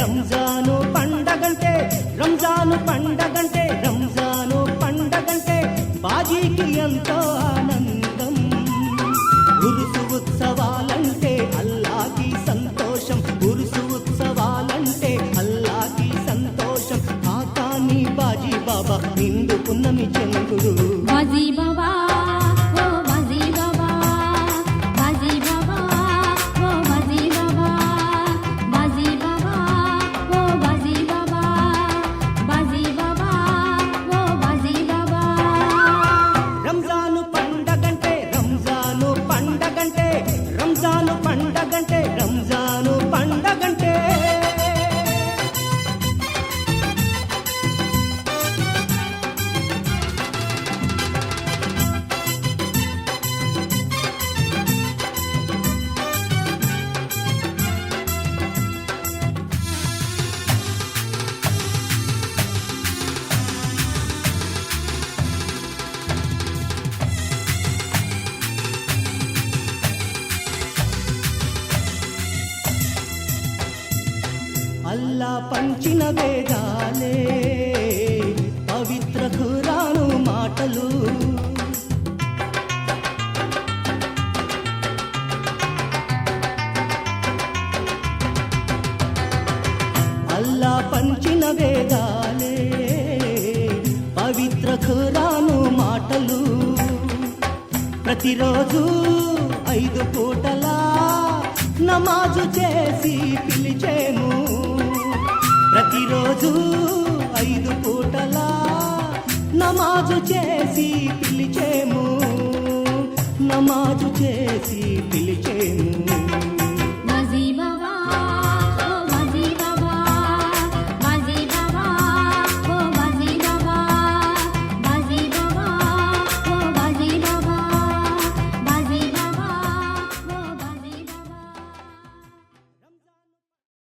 రంజాను పండగంటే రంజాను పండగంటే రంజాను పండగంటే బాజీకి ఎంతో ఆనందం. గురుసు ఉత్సవాలంటే అల్లాకి సంతోషం. గురుసు ఉత్సవాలంటే అల్లాకి సంతోషం. ఆకాని బాజీ బాబా నింద అల్లా పంచిన వేదాలే పవిత్ర ఖురాను మాటలు. అల్లా పంచిన వేదాలే పవిత్ర ఖురాను మాటలు. ప్రతిరోజు ఐదు పూటలా నమాజు చేసి పిలిచేము. రోజు ఐదు పూటలా నమాజు చేసి పిలిచేము. నమాజు చేసి పిలి